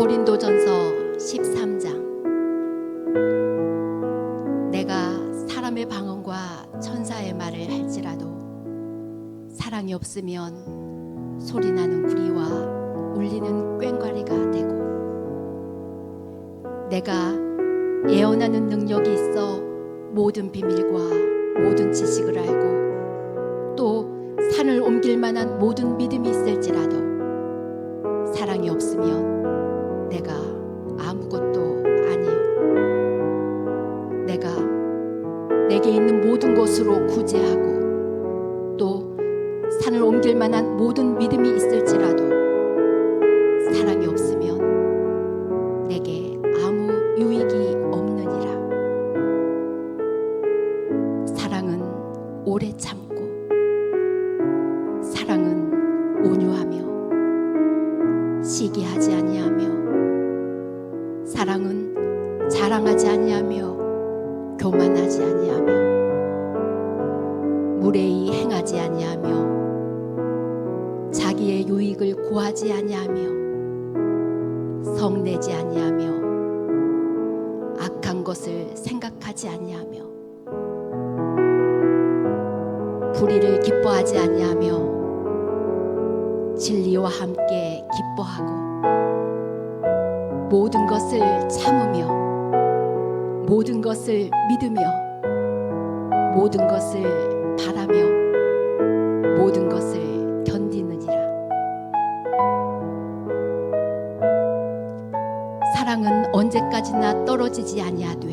고린도전서 13장. 내가 사람의 방언과 천사의 말을 할지라도 사랑이 없으면 소리나는 구리와 울리는 꽹과리가 되고 내가 예언하는 능력이 있어 모든 비밀과 모든 지식을 알고 또 산을 옮길 만한 모든 믿음이 있을지라도 사랑이 없으면 내게 있는 모든 것으로 구제하고 또 산을 옮길 만한 모든 믿음이 있을지라도 사랑이 없으면 내게 아무 유익이 없느니라. 사랑은 오래 참고 사랑은 온유하며 시기하지 아니하며 사랑은 자랑하지 아니하며 교만하지 아니하며 무례히 행하지 아니하며 자기의 유익을 구하지 아니하며 성내지 아니하며 악한 것을 생각하지 아니하며 불의를 기뻐하지 아니하며 진리와 함께 기뻐하고 모든 것을 참으며 모든 것을 믿으며 모든 것을 바라며 모든 것을 견디느니라. 사랑은 언제까지나 떨어지지 아니하되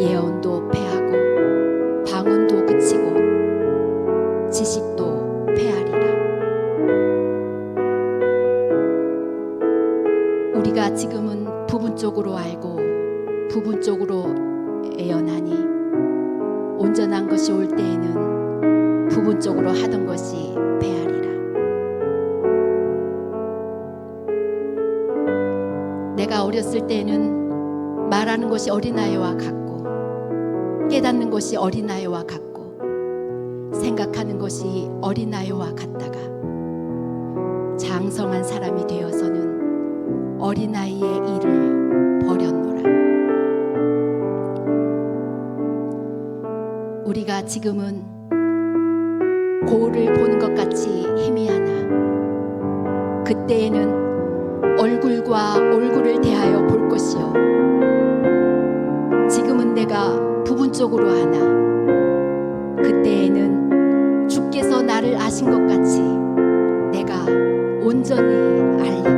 예언도 패하고 방언도 그치고 지식도 패하리라. 우리가 지금은 부분적으로 알고 부분적으로 애연하니 온전한 것이 올 때에는 부분적으로 하던 것이 패하리라. 내가 어렸을 때에는 말하는 것이 어린아이와 같고 깨닫는 것이 어린아이와 같고 생각하는 것이 어린아이와 같다가 장성한 사람이 되어서는 어린아이의 우리가 지금은 거울을 보는 것 같이 희미하나? 그때에는 얼굴과 얼굴을 대하여 볼 것이요. 지금은 내가 부분적으로 하나? 그때에는 주께서 나를 아신 것 같이 내가 온전히 알리